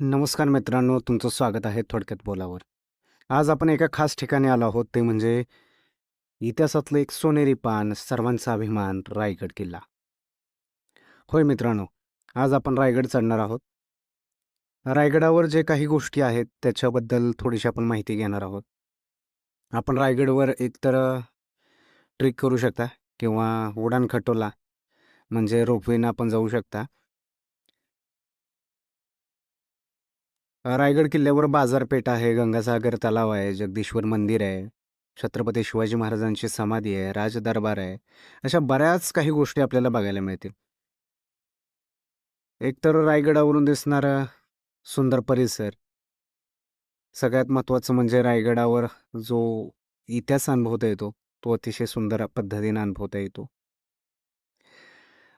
नमस्कार मित्रांनो, तुमचं स्वागत आहे थोडक्यात बोलावर. आज आपण एका खास ठिकाणी आलो आहोत, ते म्हणजे इतिहासातलं एक सोनेरी पान, सर्वांचा अभिमान, रायगड किल्ला. होय मित्रांनो, आज आपण रायगड चढणार आहोत. रायगडावर जे काही गोष्टी आहेत, त्याच्याबद्दल थोडीशी आपण माहिती घेणार आहोत. आपण रायगडवर एकतर ट्रिक करू शकता किंवा उडाण खटोला म्हणजे रोपवेनं आपण जाऊ शकता. रायगड किल्ल्यावर बाजारपेठ आहे, गंगासागर तलाव आहे, जगदीश्वर मंदिर आहे, छत्रपती शिवाजी महाराजांची समाधी आहे, राजदरबार आहे. अशा बऱ्याच काही गोष्टी आपल्याला बघायला मिळतील. एकतर रायगडावरून दिसणारा सुंदर परिसर. सगळ्यात महत्त्वाचं म्हणजे रायगडावर जो इतिहास अनुभवता येतो, तो अतिशय सुंदर पद्धतीने अनुभवता येतो.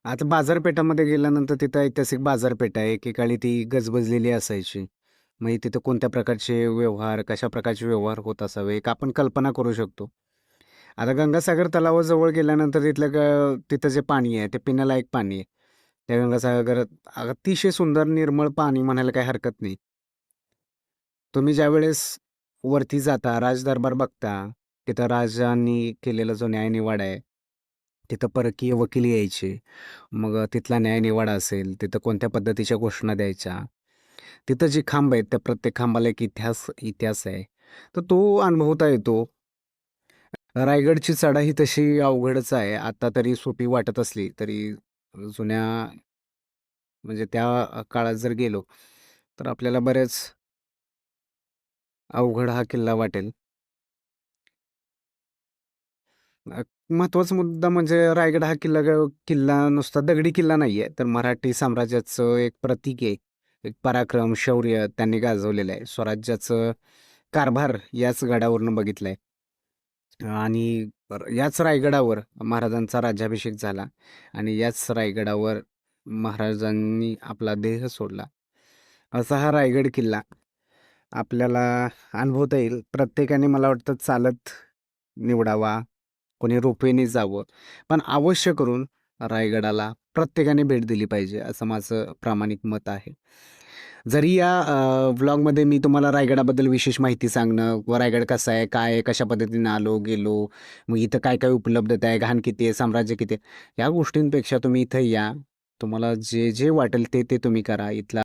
आता बाजारपेठामध्ये गेल्यानंतर तिथं ऐतिहासिक बाजारपेठ आहे. एकेकाळी ती गजबजलेली असायची. मग तिथं कोणत्या प्रकारचे व्यवहार, कशा प्रकारचे व्यवहार होत असावे, एक आपण कल्पना करू शकतो. आता गंगासागर तलावाजवळ गेल्यानंतर तिथलं ग तिथं जे पाणी आहे, ते पिण्यालायक पाणी आहे. त्या गंगासागरात अतिशय सुंदर निर्मळ पाणी म्हणायला काही हरकत नाही. तुम्ही ज्यावेळेस वरती जाता, राजदरबार बघता, तिथं राजांनी केलेला जो न्यायनिवाडा आहे, तिथं परकीय वकील यायचे. मग तिथला न्यायनिवाडा असेल, तिथं कोणत्या पद्धतीच्या घोषणा द्यायच्या. तिथं जे खांब आहेत, त्या प्रत्येक खांबाला एक इतिहास इतिहास आहे. तर तो अनुभवता येतो. रायगडची चढाई तशी अवघडच आहे. आता तरी सोपी वाटत असली, तरी जुन्या म्हणजे त्या काळात जर गेलो, तर आपल्याला बरेच अवघड हा किल्ला वाटेल. महत्त्वाचा महत्त्वाचा मुद्दा म्हणजे रायगड हा किल्ला किल्ला नुसता दगडी किल्ला नाहीये, तर मराठी साम्राज्याचं एक प्रतीक आहे. एक पराक्रम, शौर्य त्यांनी गाजवलेलं आहे. स्वराज्याचं कारभार याच गडावरून आहे आणि याच रायगडावर महाराजांचा राज्याभिषेक झाला आणि याच रायगडावर महाराजांनी आपला देह सोडला. असा हा रायगड किल्ला आपल्याला अनुभवता येईल. प्रत्येकाने मला वाटतं चालत निवडावा, कोणी रोपेने जावं. पण अवश्य करून रायगडाला प्रत्येकाने भेट दिली पाहिजे, असं माझं प्रामाणिक मत आहे. जरी या व्लॉगमध्ये मी तुम्हाला रायगडाबद्दल विशेष माहिती सांगणं व रायगड कसं आहे, काय आहे, कशा पद्धतीने आलो, गेलो, मग इथं काय-काय उपलब्धता आहे, घाण किती आहे, साम्राज्य किती आहे, या गोष्टींपेक्षा तुम्ही इथं या. तुम्हाला जे, जे वाटेल ते, ते तुम्ही करा. इथला